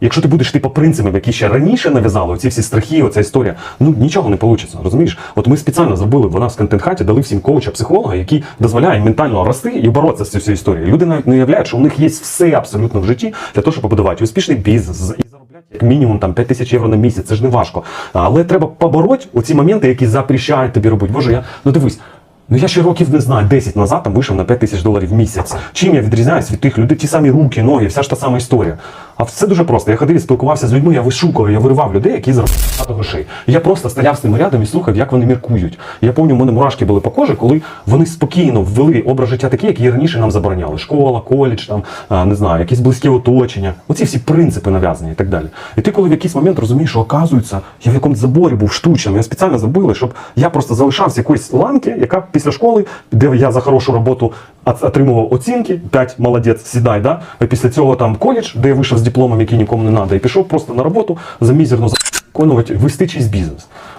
Якщо ти будеш йти по принципам, які ще раніше нав'язали, оці всі страхи, оця історія, ну нічого не вийде, розумієш? От ми спеціально зробили в нас в контент-хаті, дали всім коуча, психолога, який дозволяє ментально рости і боротися з цією історією. Люди навіть не уявляють, що у них є все абсолютно в житті для того, щоб побудувати успішний бізнес і заробляти як мінімум там 5 тисяч євро на місяць. Це ж не важко. Але треба побороть оці моменти, які запрещають тобі робити. Боже, я ну дивись. Ну я ще років не знаю, 10 назад там вийшов на 5 тисяч доларів в місяць. Чим я відрізняюсь від тих людей, ті самі руки, ноги, вся ж та сама історія. А все дуже просто. Я ходив і спілкувався з людьми, я вишукував, я виривав людей, які заробляють багато грошей. Я просто стояв з ними рядом і слухав, як вони міркують. Я пам'ятаю, у мене мурашки були по кожі, коли вони спокійно ввели образ життя такий, який раніше нам забороняли. Школа, коледж, там, не знаю, якісь близькі оточення. Оці всі принципи нав'язані і так далі. І ти, коли в якийсь момент розумієш, що оказується, я в якомусь заборі був штучним, я спеціально забили, щоб я просто залишався якоїсь ланки, яка після школи, де я за хорошу роботу отримував оцінки, 5 молодець, сідай, да? Після цього там коледж, де я вийшов з дипломом, який нікому не треба, і пішов просто на роботу за мізерно виконувати, вести бізнес.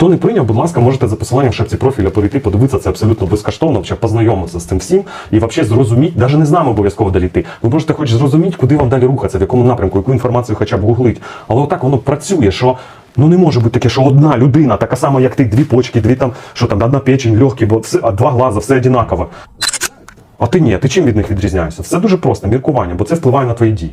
Хто не прийняв, будь ласка, можете за посиланням в шапці профіля перейти, подивитися це абсолютно безкоштовно, ще познайомитися з цим всім і взагалі зрозуміти, навіть не з нами обов'язково далі йти. Ви можете хоч зрозуміти, куди вам далі рухатися, в якому напрямку, яку інформацію хоча б гуглить. Але отак воно працює, що. Ну не може бути таке, що одна людина, така сама, як ти, дві почки, дві там, що там, одна печень, легкі, бо все, а два глаза, все однаково. А ти ні, ти чим від них відрізняєшся? Все дуже просто, міркування, бо це впливає на твої дії.